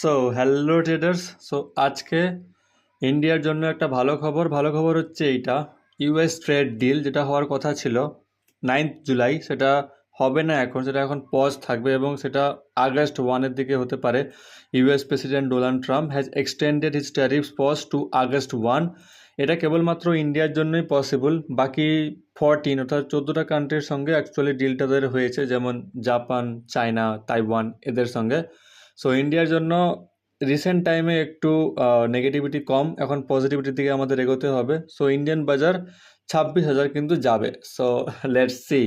So hello traders so আজকে ইন্ডিয়ার জন্য একটা ভালো খবর। ভালো খবর হচ্ছে এইটা। ইউএস ট্রেড ডিল যেটা হওয়ার কথা ছিল নাইন্থ জুলাই সেটা হবে না এখন, সেটা এখন পজ থাকবে এবং সেটা আগস্ট ওয়ানের দিকে হতে পারে। US president Donald Trump has extended his tariffs pause to August one এটা কেবলমাত্র ইন্ডিয়ার জন্যই পসিবল বাকি ফরটিন অর্থাৎ চোদ্দোটা কান্ট্রির সঙ্গে অ্যাকচুয়ালি ডিলটা তাদের হয়েছে, যেমন জাপান চায়না তাইওয়ান এদের সঙ্গে। সো ইন্ডিয়ার জন্য রিসেন্ট টাইমে একটু নেগেটিভিটি কম। এখন পজিটিভিটির দিকে আমাদের এগোতে হবে। সো ইন্ডিয়ান বাজার ছাব্বিশ হাজার কিন্তু যাবে। সো লেটস সি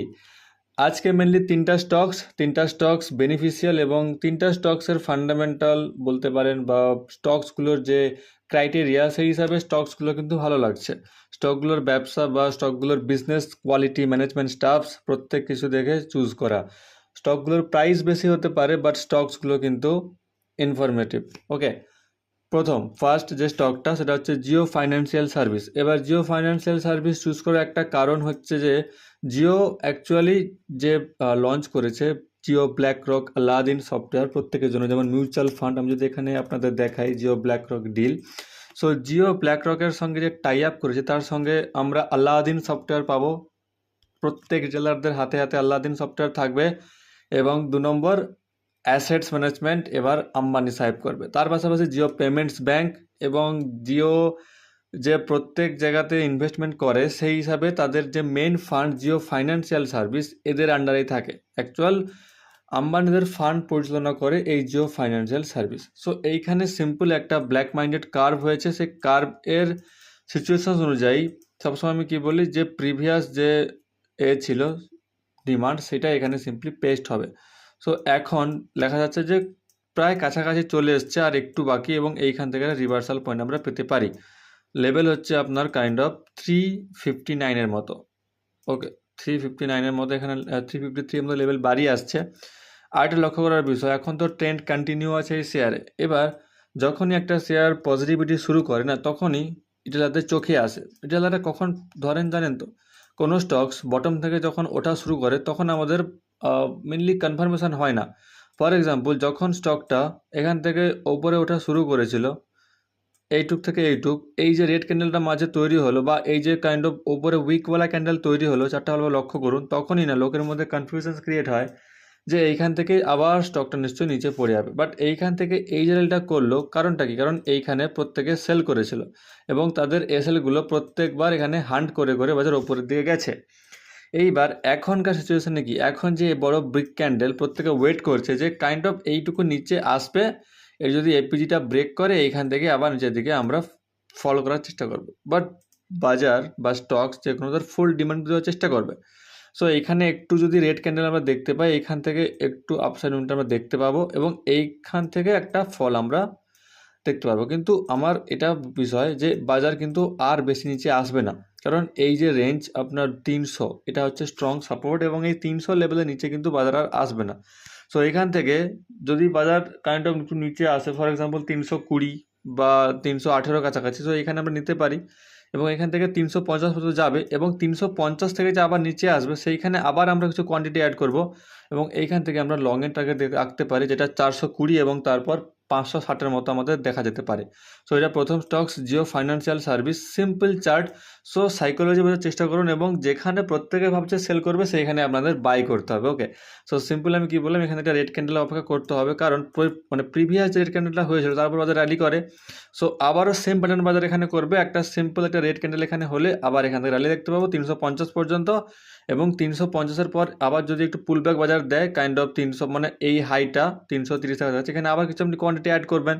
আজকে মেনলি তিনটা স্টকস তিনটা স্টকস বেনিফিশিয়াল এবং তিনটা স্টকসের ফান্ডামেন্টাল বলতে পারেন বা স্টকসগুলোর যে ক্রাইটেরিয়া সেই হিসাবে স্টকসগুলো কিন্তু ভালো লাগছে। স্টকগুলোর ব্যবসা বা স্টকগুলোর বিজনেস কোয়ালিটি ম্যানেজমেন্ট স্টাফস প্রত্যেক কিছু দেখে চুজ করা। স্টকগুলোর প্রাইস বেশি হতে পারে বাট স্টকসগুলো কিন্তু ইনফরমেটিভ ওকে প্রথম ফার্স্ট যে স্টকটা সেটা হচ্ছে জিও ফাইন্যান্সিয়াল সার্ভিস এবার জিও ফাইন্যান্সিয়াল সার্ভিস চুজ করার একটা কারণ হচ্ছে যে জিও অ্যাকচুয়ালি যে লঞ্চ করেছে Jio BlackRock Aladdin software প্রত্যেকের জন্য, যেমন মিউচুয়াল ফান্ড আমি যদি এখানে আপনাদের দেখাই Jio BlackRock deal so Jio black রকের সঙ্গে যে টাই আপ করেছে, তার সঙ্গে আমরা আল্লাদিন সফটওয়্যার পাবো। প্রত্যেক জেলারদের হাতে হাতে আল্লাদিন সফটওয়্যার থাকবে। এবং দু নম্বর অ্যাসেটস ম্যানেজমেন্ট এবার আম্বানি সাহেব করবে। তার পাশাপাশি জিও পেমেন্টস ব্যাংক এবং জিও যে প্রত্যেক জায়গাতে ইনভেস্টমেন্ট করে, সেই হিসাবে তাদের যে main fund Jio financial service এদের আন্ডারেই থাকে। অ্যাকচুয়াল আম্বানিদের ফান্ড পরিচালনা করে এই জিও ফাইন্যান্সিয়াল সার্ভিস সো এইখানে সিম্পল একটা ব্ল্যাক মাইন্ডেড কার্ভ হয়েছে। সেই কার্ভ এর সিচুয়েশন অনুযায়ী সবসময় আমি কি বলি, যে প্রিভিয়াস যে এ ছিল ডিমান্ড সেটা এখানে সিম্পলি পেস্ট হবে। সো এখন লেখা যাচ্ছে যে প্রায় কাছাকাছি চলে এসছে আর একটু বাকি এবং এইখান থেকে রিভার্সাল পয়েন্ট আমরা পেতে পারি। লেভেল হচ্ছে আপনার কাইন্ড অফ থ্রি ফিফটি নাইনের মতো। ওকে থ্রি ফিফটি নাইনের মতো এখানে থ্রি ফিফটি থ্রি মতো লেভেল বাড়িয়ে আসছে। আর একটা লক্ষ্য করার বিষয়, এখন তো ট্রেন্ড কন্টিনিউ আছে এই শেয়ারে এবার যখনই একটা শেয়ার পজিটিভিটি শুরু করে না, তখনই এটা তাদের চোখে আসে। এটা তারা কখন ধরেন জানেন তো কোনো স্টকস বটম থেকে যখন ওঠা শুরু করে, তখন আমাদের মেনলি কনফার্মেশন হয় না। ফর এক্সাম্পল যখন স্টকটা এখান থেকে ওপরে ওঠা শুরু করেছিল, এইটুক থেকে এইটুক, এই যে রেড ক্যান্ডেলটা মাঝে তৈরি হলো বা এই যে কাইন্ড অফ ওপরে উইকওয়ালা ক্যান্ডেল তৈরি হলো, চারটা ভালো লক্ষ্য করুন, তখনই না, লোকের মধ্যে কনফিউশন ক্রিয়েট হয়। যে এইখান থেকে আবার স্টকটা নিশ্চয়ই নিচে পড়ে যাবে। বাট এইখান থেকে এই যে রেলটা করল, কারণটা কি? কারণ এইখানে প্রত্যেকে সেল করেছিল এবং তাদের এসএলগুলো প্রত্যেকবার এখানে হান্ট করে করে বাজার ওপরের দিকে গেছে। এইবার এখনকার সিচুয়েশানে কি? এখন যে বড় ব্রিক ক্যান্ডেল প্রত্যেকে ওয়েট করছে যে কাইন্ড অফ এইটুকু নিচে আসবে, এর যদি এপিজিটা ব্রেক করে, এইখান থেকে আবার নিচের দিকে আমরা ফলো করার চেষ্টা করব। বাট বাজার বা স্টকস যে কোনো ফুল ডিমান্ড দেওয়ার চেষ্টা করবে। সো এইখানে একটু যদি রেড ক্যান্ডেল আমরা দেখতে পাই এইখান থেকে একটু আপসাইড মুভটা আমরা দেখতে পাবো এবং এইখান থেকে একটা ফল আমরা দেখতে পারব কিন্তু আমার এটা বিষয় যে বাজার কিন্তু আর বেশি নিচে আসবে না। কারণ এই যে রেঞ্জ আপনার তিনশো, এটা হচ্ছে স্ট্রং সাপোর্ট এবং এই তিনশো লেভেলের নিচে কিন্তু বাজার আর আসবে না। সো এখান থেকে যদি বাজার কাইন্ড অফ একটু নিচে আসে ফর এক্সাম্পল তিনশো কুড়ি বা তিনশো আঠেরো কাছাকাছি সো এখানে আমরা নিতে পারি। এবং এখান থেকে তিনশো পঞ্চাশ পর্যন্ত যাবে এবং তিনশো পঞ্চাশ থেকে যে আবার নিচে আসবে, সেইখানে আবার আমরা কিছু কোয়ান্টিটি অ্যাড করব এবং এইখান থেকে আমরা লং এর টার্গেট রাখতে পারি, যেটা চারশো কুড়ি এবং তারপর পাঁচশো ষাটের মতো আমাদের দেখা যেতে পারে। সো এটা প্রথম stocks Jio financial service simple chart so psychology বোঝার চেষ্টা করুন এবং যেখানে প্রত্যেকে ভাবছে সেল করবে, সেইখানে আপনাদের বাই করতে হবে ওকে সো সিম্পল আমি কি বললাম, এখানে একটা রেড ক্যান্ডেল অপেক্ষা করতে হবে, কারণ মানে প্রিভিয়াস রেড ক্যান্ডেলটা হয়েছিল, তারপর বাজার র্যালি করে। সো আবারও সেম প্যাটার্ন বাজার এখানে করবে, একটা সিম্পল একটা রেড ক্যান্ডেল এখানে হলে আবার এখান থেকে র্যালি দেখতে পাবো, তিনশো পঞ্চাশ পর্যন্ত। এবং তিনশো পঞ্চাশের পর আবার যদি একটু পুল পুলব্যাক বাজার দেয় কাইন্ড অফ তিনশো মানে এই হাইটা তিনশো তিরিশ টাকা যাচ্ছে, এখানে আবার কিছু আপনি কোয়ান্টিটি অ্যাড করবেন।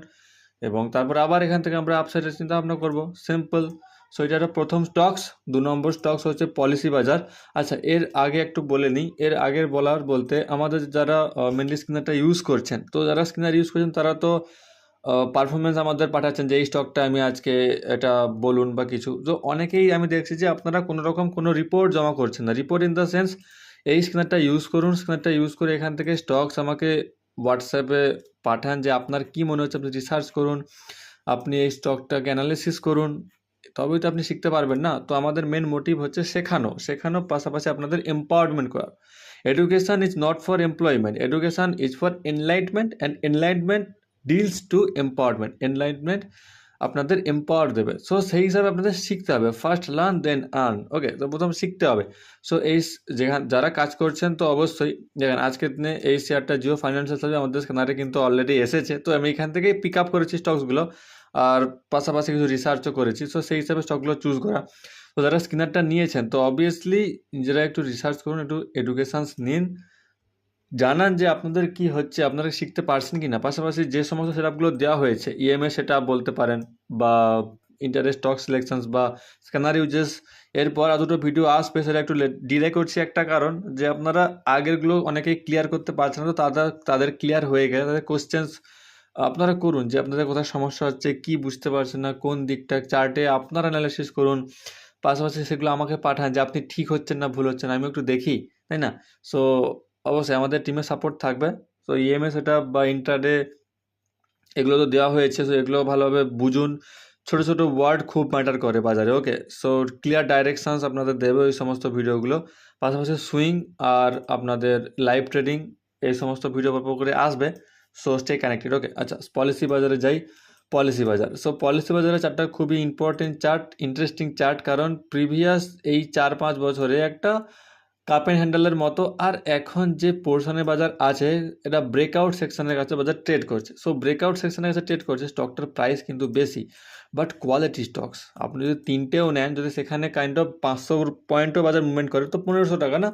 এবং তারপর আবার এখান থেকে আমরা আপসাইডের চিন্তা ভাবনা করব। সিম্পল সো এটা প্রথম স্টকস দু নম্বর স্টকস হচ্ছে পলিসি বাজার। আচ্ছা এর আগে একটু বলে নিই। এর আগের বলার বলতে আমাদের যারা মেনলি স্ক্রিনারটা ইউজ করছেন, তো যারা স্ক্রিনার ইউজ করছেন, তারা তো পারফরমেন্স আমাদের পাঠাচ্ছেন যে, এই স্টকটা আমি আজকে এটা বলুন বা কিছু। তো অনেকেই আমি দেখছি যে, আপনারা কোনো রকম কোনো রিপোর্ট জমা করছেন না। রিপোর্ট ইন দ্য সেন্স এই স্ক্যানারটা ইউজ করুন স্ক্যানারটা ইউজ করে এখান থেকে স্টকস আমাকে হোয়াটসঅ্যাপে পাঠান যে আপনার কি মনে হচ্ছে, আপনি রিসার্চ করুন, আপনি এই স্টকটাকে অ্যানালিসিস করুন, তবেই তো আপনি শিখতে পারবেন না। তো আমাদের মেন মোটিভ হচ্ছে শেখানো। শেখানো পাশাপাশি আপনাদের এম্পাওয়ারমেন্ট করা। Education is not for employment education is for enlightenment and enlightenment deals to empowerment enlightenment আপনাদের এম্পাওয়ার দেবে। সো সেই হিসাবে আপনাদের শিখতে হবে। First learn then earn okay তো প্রথম শিখতে হবে। সো এই যেখান যারা কাজ করছেন, তো অবশ্যই দেখেন, আজকের দিনে এই শেয়ারটা জিও ফাইন্যান্সিয়াল সার্ভিস আমাদের স্ক্যানারে কিন্তু অলরেডি এসেছে। তো আমি এখান থেকেই পিক আপ করেছি স্টকসগুলো আর পাশাপাশি কিছু রিসার্চও করেছি। সো সেই হিসাবে স্টকগুলো চুজ করা। তো যারা স্ক্যানারটা নিয়েছেন, তো অবভিয়াসলি নিজেরা একটু রিসার্চ করুন, একটু এডুকেশানস নিন। জানান যে আপনাদের কি হচ্ছে, আপনারা শিখতে পারছেন কি না পাশাপাশি যে সমস্ত সেটআপগুলো দেওয়া হয়েছে ইএমএ সেট বলতে পারেন বা ইন্টারেস্ট স্টক সিলেকশনস বা স্ক্যানার ইউজেস এরপর আর দুটো ভিডিও আসবে সেটা একটু ডিলে করছি একটা কারণ যে আপনারা আগেরগুলো অনেকেই ক্লিয়ার করতে পারছেন না, তো তাদের তাদের ক্লিয়ার হয়ে গেলে তাদের কোশ্চেন্স আপনারা করুন যে আপনাদের কোথায় সমস্যা হচ্ছে, কি বুঝতে পারছেন না, কোন দিকটা চার্টে আপনারা অ্যানালিসিস করুন। পাশাপাশি সেগুলো আমাকে পাঠান যে আপনি ঠিক হচ্ছেন না, ভুল হচ্ছেন, আমি একটু দেখি, তাই না? সো অবশ্যই আমাদের টিমের সাপোর্ট থাকবে। তো ইএমএ এটা বা ইন্টারডে এগুলো তো দেওয়া হয়েছে সো এগুলো ভালোভাবে বুঝুন। ছোটো ছোটো ওয়ার্ড খুব ম্যাটার করে বাজারে ওকে সো ক্লিয়ার ডাইরেকশানস আপনাদের দেবে ওই সমস্ত ভিডিওগুলো। পাশাপাশি সুইং আর আপনাদের লাইভ ট্রেডিং এই সমস্ত ভিডিও পর পর করে আসবে। সো স্টে কানেক্টেড ওকে আচ্ছা পলিসি বাজারে যাই। পলিসি বাজার সো পলিসি বাজারের চার্টটা খুবই ইম্পর্টেন্ট চার্ট ইন্টারেস্টিং চার্ট কারণ প্রিভিয়াস এই চার পাঁচ বছরে একটা কাপ অ্যান্ড হ্যান্ডেলের মতো। আর এখন যে পোর্শনের বাজার আছে, এটা ব্রেকআউট সেকশনের কাছে বাজার ট্রেড করছে। সো ব্রেকআউট সেকশনের কাছে ট্রেড করছে স্টকটার প্রাইস কিন্তু বেশি। বাট কোয়ালিটি স্টকস আপনি যদি তিনটেও নেন, যদি সেখানে কাইন্ড অফ পাঁচশো পয়েন্টও বাজার মুভমেন্ট করে, তো পনেরোশো টাকা না?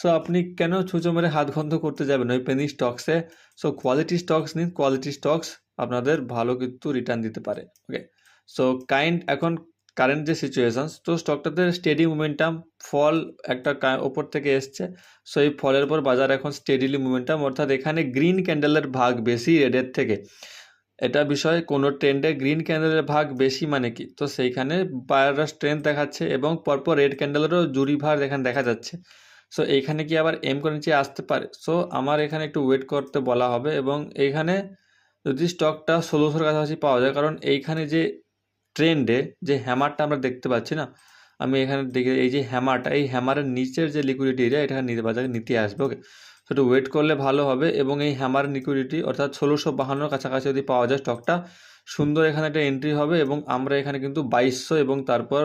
সো আপনি কেন ছুঁচো মেরে হাত গন্ধ করতে যাবেন ওই পেনি স্টকসে সো কোয়ালিটি স্টকস নিন কোয়ালিটি স্টকস আপনাদের ভালো কিন্তু রিটার্ন দিতে পারে। ওকে সো কাইন্ড এখন কারেন্ট যে সিচুয়েশানস তো স্টকটাতে স্টেডি মোমেন্টাম ফল একটা ওপর থেকে এসছে। সো এই ফলের পর বাজার এখন স্টেডিলি মোমেন্টাম অর্থাৎ এখানে গ্রিন ক্যান্ডেলের ভাগ বেশি রেডের থেকে। এটা বিষয় কোনো ট্রেন্ডে গ্রিন ক্যান্ডেলের ভাগ বেশি মানে কি? তো সেইখানে বায়াররা স্ট্রেন্থ দেখাচ্ছে এবং পরপর রেড ক্যান্ডেলেরও জুরি ভার এখানে দেখা যাচ্ছে। সো এইখানে কি আবার এম করে নিচে আসতে পারে? সো আমার এখানে একটু ওয়েট করতে বলা হবে এবং এইখানে যদি স্টকটা ষোলোশোর কাছাকাছি পাওয়া যায়, কারণ এইখানে যে ট্রেন্ডে যে হ্যামারটা আমরা দেখতে পাচ্ছি না, আমি এখানে দেখে এই যে হ্যামারটা এই হ্যামারের নিচের যে লিকুইডিটি এরিয়া এটা নিতে বাজারে নিতে আসবে ওকে সেটা ওয়েট করলে ভালো হবে এবং এই হ্যামার লিকুইডিটি অর্থাৎ ষোলোশো বাহান্নর কাছাকাছি যদি পাওয়া যায় স্টকটা সুন্দর এখানে একটা এন্ট্রি হবে এবং আমরা এখানে কিন্তু বাইশশো এবং তারপর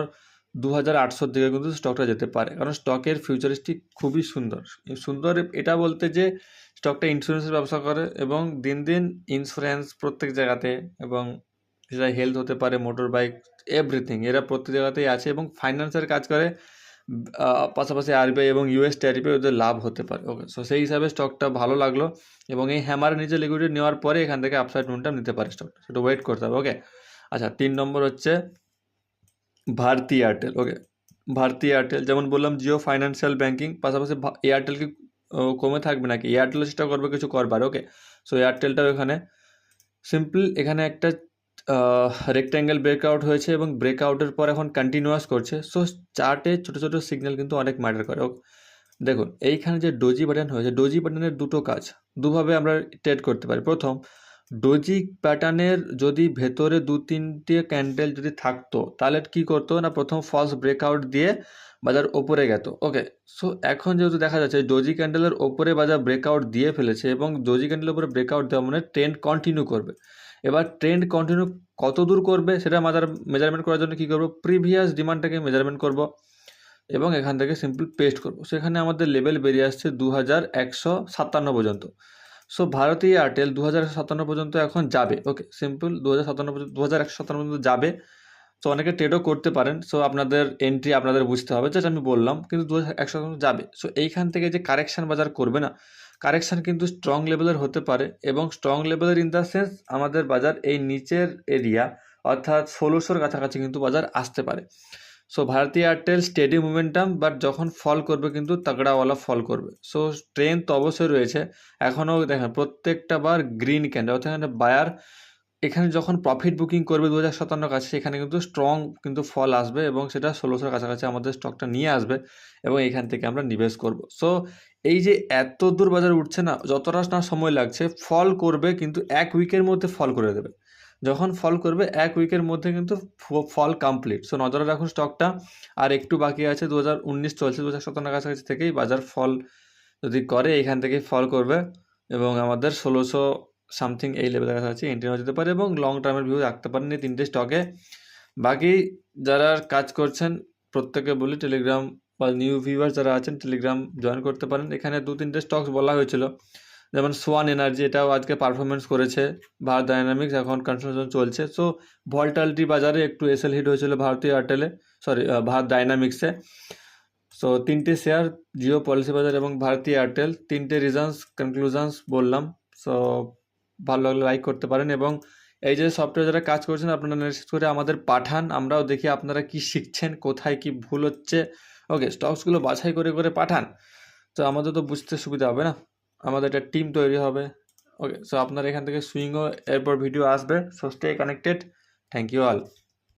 দু হাজার আটশোর দিকে কিন্তু স্টকটা যেতে পারে। কারণ স্টকের ফিউচারিস্টিক খুবই সুন্দর। সুন্দর এটা বলতে যে স্টকটা ইন্স্যুরেন্সের ব্যবসা করে এবং দিন দিন ইন্স্যুরেন্স প্রত্যেক জায়গাতে এবং সেটা হেলথ হতে পারে মোটর বাইক এভরিথিং এরা প্রত্যেক জায়গাতেই আছে এবং ফাইন্যান্সের কাজ করে পাশাপাশি আরবিআই এবং ইউএস ট্যারিফে ওদের লাভ হতে পারে। ওকে সো সেই হিসাবে স্টকটা ভালো লাগল এবং এই হ্যামার নিচে লিকুইডিটি নেওয়ার পরে এখান থেকে আপসাইড মুভটা নিতে পারে স্টকটা সেটা ওয়েট করতে হবে ওকে আচ্ছা তিন নম্বর হচ্ছে Bharti Airtel okay Bharti Airtel যেমন বললাম জিও ফাইন্যান্সিয়াল ব্যাঙ্কিং পাশাপাশি এয়ারটেল কি কমে থাকবে নাকি? এয়ারটেল চেষ্টা করবে, কিছু করবার ওকে সো এয়ারটেলটাও এখানে সিম্পল এখানে একটা রেক্ট্যাঙ্গেল ব্রেকআউট হয়েছে এবং ব্রেকআউটের পর এখন কন্টিনিউয়াস করছে। সো চার্টে ছোটো ছোটো সিগন্যাল কিন্তু অনেক ম্যাটার করে। দেখুন, এইখানে যে ডোজি বাটন হয়েছে ডোজি বাটনের দুটো কাজ। দুভাবে আমরা ট্রেড করতে পারি। প্রথম ডোজি প্যাটার্নের যদি ভেতরে দু তিনটে ক্যান্ডেল যদি থাকতো, তাহলে কি করতো না, প্রথম ফলস ব্রেকআউট দিয়ে বাজার ওপরে গেত। ওকে সো এখন যেহেতু দেখা যাচ্ছে ডোজি ক্যান্ডেলের ওপরে বাজার ব্রেকআউট দিয়ে ফেলেছে এবং ডোজি ক্যান্ডেলের উপরে ব্রেকআউট দেওয়া মানে ট্রেন্ড কন্টিনিউ করবে। এবার ট্রেন্ড কন্টিনিউ কত দূর করবে সেটা মাজার মেজারমেন্ট করার জন্য কী করব? প্রিভিয়াস ডিমান্ডটাকে মেজারমেন্ট করব এবং এখান থেকে সিম্পল পেস্ট করব। সেখানে আমাদের লেভেল বেরিয়ে আসছে দু হাজার একশো সাতান্ন পর্যন্ত। সো ভারতী এয়ারটেল দু সাতান্ন পর্যন্ত এখন যাবে। ওকে সিম্পল দু হাজার সাতান্ন পর্যন্ত দু হাজার একশো সাতান্ন পর্যন্ত যাবে। সো অনেকে ট্রেডও করতে পারেন। সো আপনাদের এন্ট্রি আপনাদের বুঝতে হবে। যেটা আমি বললাম, কিন্তু দু হাজার একশো যাবে। সো এইখান থেকে যে কারেকশান বাজার করবে না কারেকশান কিন্তু স্ট্রং লেভেলের হতে পারে এবং স্ট্রং লেভেলের ইন দ্য সেন্স আমাদের বাজার এই নিচের এরিয়া অর্থাৎ ষোলোশোর কাছাকাছি কিন্তু বাজার আসতে পারে। So Bharti Airtel steady momentum but যখন ফল করবে কিন্তু তাগড়াওয়ালা ফল করবে। সো স্ট্রেংথ অবশ্যই রয়েছে। এখনও দেখেন প্রত্যেকটা বার গ্রিন ক্যান্ডেল অর্থাৎ এখানে বায়ার এখানে যখন প্রফিট বুকিং করবে দু হাজার সাতান্ন কাছে এখানে কিন্তু স্ট্রং কিন্তু ফল আসবে এবং সেটা ষোলোশোর কাছাকাছি আমাদের স্টকটা নিয়ে আসবে এবং এখান থেকে আমরা নিবেশ করব। সো এই যে এত দূর বাজার উঠছে না, যতটা না সময় লাগছে, ফল করবে কিন্তু এক উইকের মধ্যে ফল করে দেবে। যখন ফল করবে, এক উইকের মধ্যে কিন্তু ফল কমপ্লিট সো নজরে রাখুন স্টকটা আর একটু বাকি আছে দু হাজার উনিশ চলছে দু হাজার সতেরো কাছাকাছি থেকেই বাজার ফল যদি করে, এখান থেকেই ফল করবে। এবং আমাদের ষোলোশো সামথিং এই লেভেলের কাছাকাছি এন্ট্রি নেওয়া যেতে পারে এবং লং টার্মের ভিউ রাখতে পারেন এই তিনটে স্টকে বাকি যারা কাজ করছেন প্রত্যেকে বলি টেলিগ্রাম বা নিউ ভিউয়ার যারা আছেন টেলিগ্রাম জয়েন করতে পারেন। এখানে দু তিনটে স্টকস বলা হয়েছিল। যেমন সোয়ান এনার্জি এটাও আজকে পারফরমেন্স করেছে। ভারত ডায়নামিক্স এখন কনস্ট্রাকশন চলছে। সো ভল্টালিটি বাজারে একটু এসএল হিট হয়েছিল ভারতীয় এয়ারটেলে সরি ভারত ডায়নামিক্সে সো তিনটে শেয়ার জিও পলিসি বাজার এবং ভারতীয় এয়ারটেল তিনটে রিজনস কনক্লুশনস বললাম। সো ভালো লাগলে লাইক করতে পারেন এবং এই যে সফটওয়্যার যারা কাজ করছেন, আপনারা মেসেজ করে আমাদের পাঠান। আমরাও দেখি আপনারা কি শিখছেন, কোথায় কি ভুল হচ্ছে। ওকে স্টকসগুলো বাছাই করে করে পাঠান। তো আমাদের তো বুঝতে সুবিধা হবে না। আমাদের একটা টিম তৈরি হবে। ওকে সো আপনার এখান থেকে সুইংও এরপর ভিডিও আসবে। So stay connected thank you all